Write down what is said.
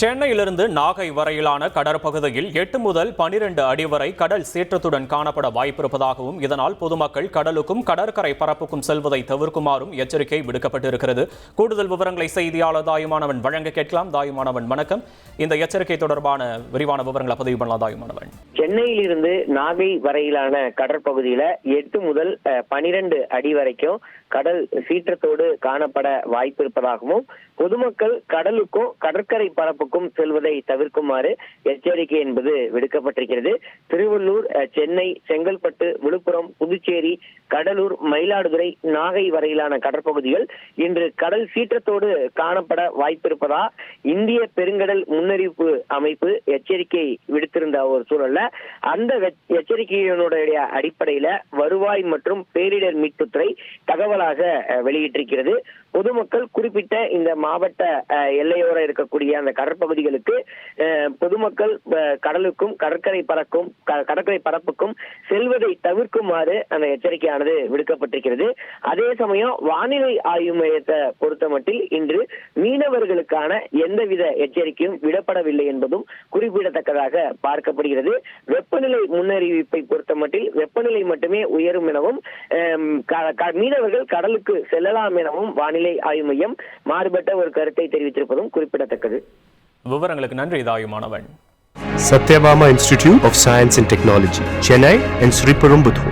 சென்னையிலிருந்து நாகை வரையிலான கடற்பகுதியில் எட்டு முதல் பனிரெண்டு அடி வரை கடல் சீற்றத்துடன் காணப்பட வாய்ப்பிருப்பதாகவும் இதனால் பொதுமக்கள் கடலுக்கும் கடற்கரை பரப்புக்கும் செல்வதை தவிர்க்குமாறும் எச்சரிக்கை விடுக்கப்பட்டிருக்கிறது. கூடுதல் விவரங்களை செய்தியாளர் தாயுமானவன் வழங்க கேட்கலாம். தாயுமானவன் வணக்கம். இந்த எச்சரிக்கை தொடர்பான விரிவான விவரங்களை பதிவு பண்ணலாம். தாயுமானவன். சென்னையிலிருந்து நாகை வரையிலான கடற்பகுதியில எட்டு முதல் பனிரெண்டு அடி வரைக்கும் கடல் சீற்றத்தோடு காணப்பட வாய்ப்பு இருப்பதாகவும் பொதுமக்கள் கடலுக்கும் கடற்கரை பரப்புக்கும் செல்வதை தவிர்க்குமாறு எச்சரிக்கை என்பது விடுக்கப்பட்டிருக்கிறது. திருவள்ளூர் சென்னை செங்கல்பட்டு விழுப்புரம் புதுச்சேரி கடலூர் மயிலாடுதுறை நாகை வரையிலான கடற்பகுதிகள் இன்று கடல் சீற்றத்தோடு காணப்பட வாய்ப்பிருப்பதா இந்திய பெருங்கடல் முன்னறிவிப்பு அமைப்பு எச்சரிக்கை விடுத்திருந்த ஒரு சூழல்ல அந்த வெ- எச்சரிக்கையினுடைய அடிப்படையில வருவாய் மற்றும் பேரிடர் மீட்புத்துறை தகவலாக வெளியிட்டிருக்கிறது. பொதுமக்கள் குறிப்பிட்ட இந்த மாவட்ட எல்லையோர இருக்கக்கூடிய அந்த கடற்பகுதிகளுக்கு பொதுமக்கள் கடலுக்கும் கடற்கரை பறக்கும் கடற்கரை பரப்புக்கும் செல்வதை தவிர்க்குமாறு அந்த எச்சரிக்கையானது விடுக்கப்பட்டிருக்கிறது. அதே சமயம் வானிலை ஆய்வு மையத்தை பொறுத்தமட்டில் இன்று மீனவர்களுக்கான எந்தவித எச்சரிக்கையும் விடப்படவில்லை என்பதும் குறிப்பிடத்தக்கதாக பார்க்கப்படுகிறது. வெப்பநிலை முன்னறிவிப்பை பொறுத்தமட்டில் வெப்பநிலை மட்டுமே உயரும் எனவும் அம், க- க- மீனவர்கள் கடலுக்கு செல்லலாம் எனவும் வானிலை ஆய்வு மையம் மாறுபட்ட ஒரு கருத்தை தெரிவித்திருப்பதும் குறிப்பிடத்தக்கது விவரங்களுக்கு நன்றி Thayumanavan Satyabama Institute of Science and Technology, Chennai and Sriperumbudur.